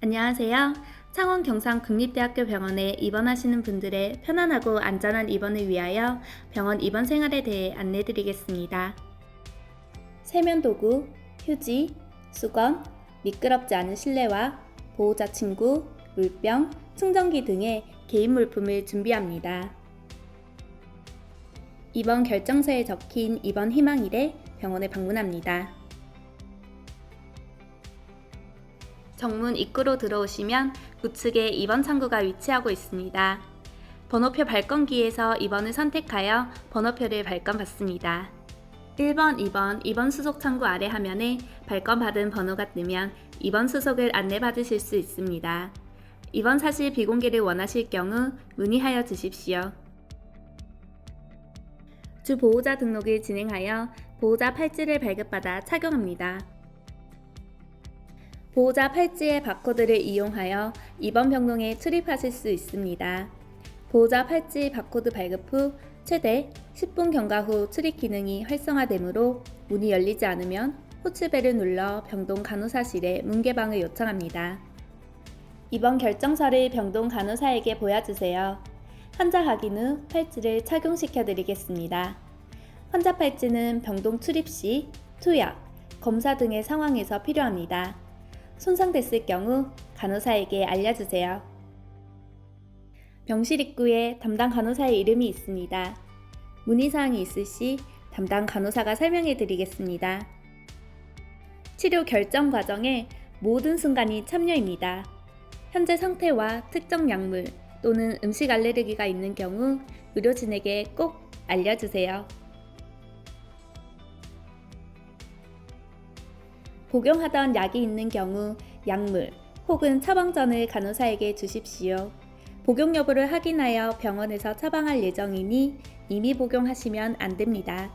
안녕하세요. 창원 경상 국립대학교 병원에 입원하시는 분들의 편안하고 안전한 입원을 위하여 병원 입원 생활에 대해 안내 드리겠습니다. 세면 도구, 휴지, 수건, 미끄럽지 않은 실내화, 보호자 친구, 물병, 충전기 등의 개인 물품을 준비합니다. 입원 결정서에 적힌 입원 희망일에 병원에 방문합니다. 정문 입구로 들어오시면 우측에 입원 창구가 위치하고 있습니다. 번호표 발권기에서 입원을 선택하여 번호표를 발권받습니다. 1번, 2번 입원 수속 창구 아래 화면에 발권받은 번호가 뜨면 입원 수속을 안내받으실 수 있습니다. 입원 사실 비공개를 원하실 경우 문의하여 주십시오. 주 보호자 등록을 진행하여 보호자 팔찌를 발급받아 착용합니다. 보호자 팔찌의 바코드를 이용하여 입원 병동에 출입하실 수 있습니다. 보호자 팔찌 바코드 발급 후 최대 10분 경과 후 출입 기능이 활성화되므로 문이 열리지 않으면 호출벨을 눌러 병동 간호사실에 문 개방을 요청합니다. 입원 결정서를 병동 간호사에게 보여주세요. 환자 확인 후 팔찌를 착용시켜 드리겠습니다. 환자 팔찌는 병동 출입 시 투약, 검사 등의 상황에서 필요합니다. 손상됐을 경우 간호사에게 알려주세요. 병실 입구에 담당 간호사의 이름이 있습니다. 문의사항이 있을 시 담당 간호사가 설명해 드리겠습니다. 치료 결정 과정에 모든 순간이 참여입니다. 현재 상태와 특정 약물 또는 음식 알레르기가 있는 경우 의료진에게 꼭 알려주세요. 복용하던 약이 있는 경우 약물 혹은 처방전을 간호사에게 주십시오. 복용 여부를 확인하여 병원에서 처방할 예정이니 이미 복용하시면 안 됩니다.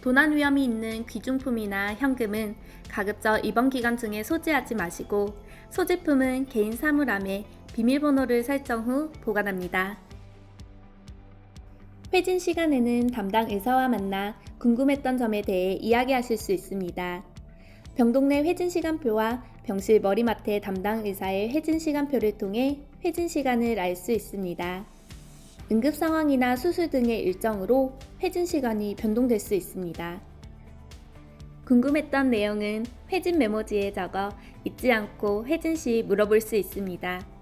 도난 위험이 있는 귀중품이나 현금은 가급적 입원 기간 중에 소지하지 마시고 소지품은 개인 사물함에 비밀번호를 설정 후 보관합니다. 회진 시간에는 담당 의사와 만나 궁금했던 점에 대해 이야기하실 수 있습니다. 병동 내 회진 시간표와 병실 머리맡의 담당 의사의 회진 시간표를 통해 회진 시간을 알 수 있습니다. 응급 상황이나 수술 등의 일정으로 회진 시간이 변동될 수 있습니다. 궁금했던 내용은 회진 메모지에 적어 잊지 않고 회진 시 물어볼 수 있습니다.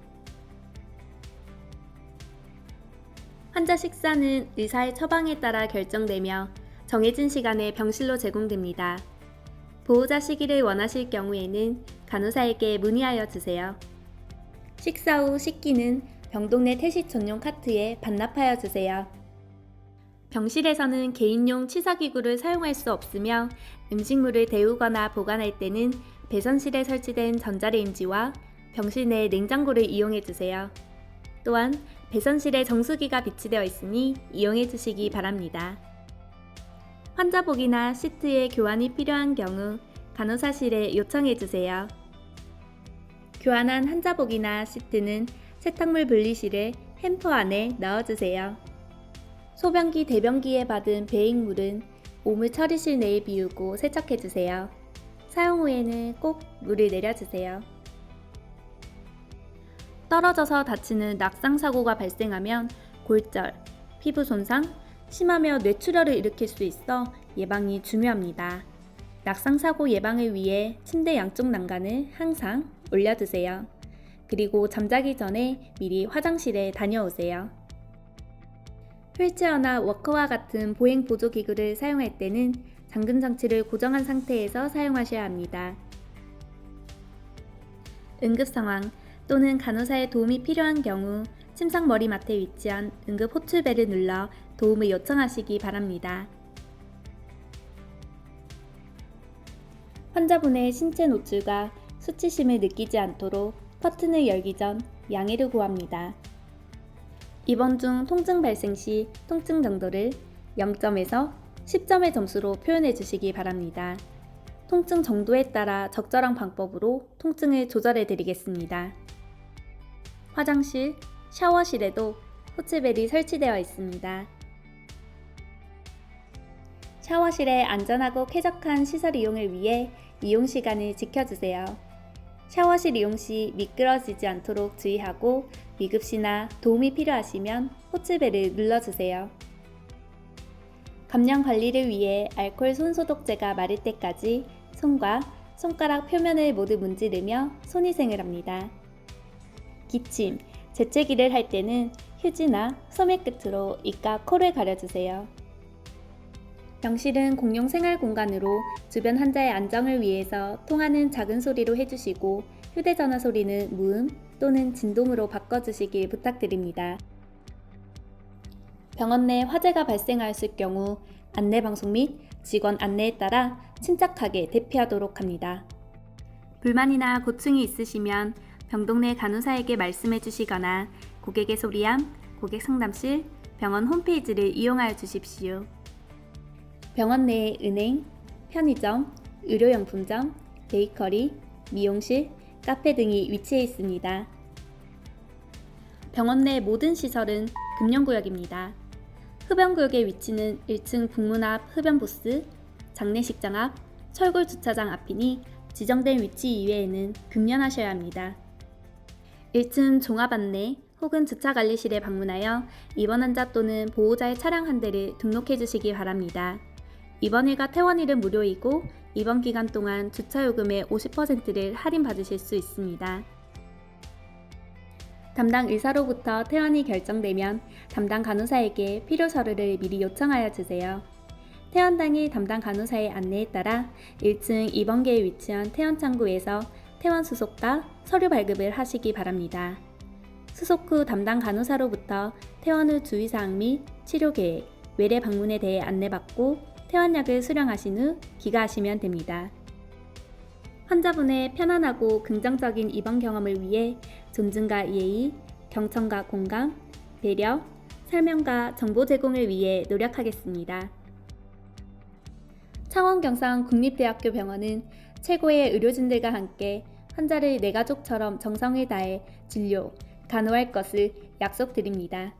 환자 식사는 의사의 처방에 따라 결정되며 정해진 시간에 병실로 제공됩니다. 보호자 시기를 원하실 경우에는 간호사에게 문의하여 주세요. 식사 후 식기는 병동 내 태식 전용 카트에 반납하여 주세요. 병실에서는 개인용 치사기구를 사용할 수 없으며 음식물을 데우거나 보관할 때는 배선실에 설치된 전자레인지와 병실 내 냉장고를 이용해 주세요. 또한 배선실에 정수기가 비치되어 있으니 이용해 주시기 바랍니다. 환자복이나 시트의 교환이 필요한 경우 간호사실에 요청해 주세요. 교환한 환자복이나 시트는 세탁물 분리실에 햄퍼 안에 넣어주세요. 소변기 대변기에 받은 배익물은 오물 처리실 내에 비우고 세척해 주세요. 사용 후에는 꼭 물을 내려주세요. 떨어져서 다치는 낙상 사고가 발생하면 골절, 피부 손상, 심하며 뇌출혈을 일으킬 수 있어 예방이 중요합니다. 낙상 사고 예방을 위해 침대 양쪽 난간을 항상 올려두세요. 그리고 잠자기 전에 미리 화장실에 다녀오세요. 휠체어나 워커와 같은 보행 보조 기구를 사용할 때는 잠금 장치를 고정한 상태에서 사용하셔야 합니다. 응급 상황 또는 간호사의 도움이 필요한 경우 침상 머리맡에 위치한 응급 호출벨을 눌러 도움을 요청하시기 바랍니다. 환자분의 신체 노출과 수치심을 느끼지 않도록 커튼을 열기 전 양해를 구합니다. 입원 중 통증 발생 시 통증 정도를 0점에서 10점의 점수로 표현해 주시기 바랍니다. 통증 정도에 따라 적절한 방법으로 통증을 조절해 드리겠습니다. 화장실, 샤워실에도 호치벨이 설치되어 있습니다. 샤워실의 안전하고 쾌적한 시설 이용을 위해 이용 시간을 지켜주세요. 샤워실 이용 시 미끄러지지 않도록 주의하고 위급시나 도움이 필요하시면 호출벨을 눌러주세요. 감염 관리를 위해 알코올 손소독제가 마를 때까지 손과 손가락 표면을 모두 문지르며 손위생을 합니다. 기침, 재채기를 할 때는 휴지나 소매 끝으로 입과 코를 가려주세요. 병실은 공용 생활 공간으로 주변 환자의 안정을 위해서 통하는 작은 소리로 해주시고 휴대전화 소리는 무음 또는 진동으로 바꿔주시길 부탁드립니다. 병원 내 화재가 발생하였을 경우 안내 방송 및 직원 안내에 따라 침착하게 대피하도록 합니다. 불만이나 고충이 있으시면 병동 내 간호사에게 말씀해 주시거나 고객의 소리함, 고객 상담실, 병원 홈페이지를 이용하여 주십시오. 병원 내에 은행, 편의점, 의료용품점, 베이커리, 미용실, 카페 등이 위치해 있습니다. 병원 내 모든 시설은 금연구역입니다. 흡연구역의 위치는 1층 북문 앞 흡연부스, 장례식장 앞, 철골 주차장 앞이니 지정된 위치 이외에는 금연하셔야 합니다. 1층 종합 안내 혹은 주차 관리실에 방문하여 입원 환자 또는 보호자의 차량 한 대를 등록해 주시기 바랍니다. 입원일과 퇴원일은 무료이고 입원 기간 동안 주차 요금의 50%를 할인 받으실 수 있습니다. 담당 의사로부터 퇴원이 결정되면 담당 간호사에게 필요 서류를 미리 요청하여 주세요. 퇴원 당일 담당 간호사의 안내에 따라 1층 입원계에 위치한 퇴원 창구에서 퇴원 수속과 서류 발급을 하시기 바랍니다. 수속 후 담당 간호사로부터 퇴원 후 주의사항 및 치료 계획, 외래 방문에 대해 안내받고 퇴원약을 수령하신 후 귀가하시면 됩니다. 환자분의 편안하고 긍정적인 입원 경험을 위해 존중과 예의, 경청과 공감, 배려, 설명과 정보 제공을 위해 노력하겠습니다. 창원경상 국립대학교 병원은 최고의 의료진들과 함께 환자를 내 가족처럼 정성을 다해 진료, 간호할 것을 약속드립니다.